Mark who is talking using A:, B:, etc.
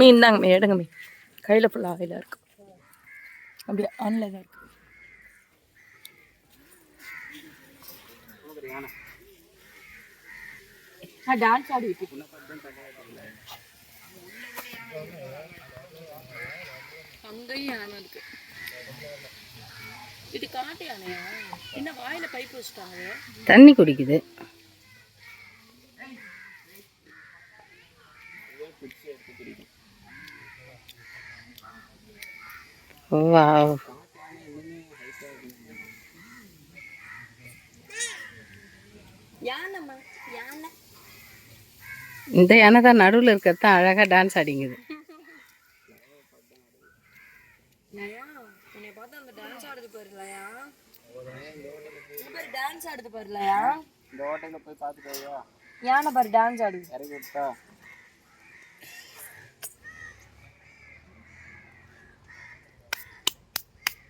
A: மீன் தாங்க மீன். எடுங்க மீன். கையில் ஃபுல்லாக ஆயிலாக இருக்கு. அப்படியே ஆன்ல தான் இருக்கு. டான்ஸ் ஆடிட்டு அங்கேயும் யானை இருக்கு? இது காட்டு யானையா? என்ன வாயில பைப் வச்சுட்டாங்க?
B: தண்ணி குடிக்குது. வாவ்
A: யானைம்மா யானை.
B: இந்த யானை தான் நடுவில் இருக்கிறது தான் அழகாக டான்ஸ் ஆடிங்குது.
A: யானை பாரு டான்ஸ் ஆடுது.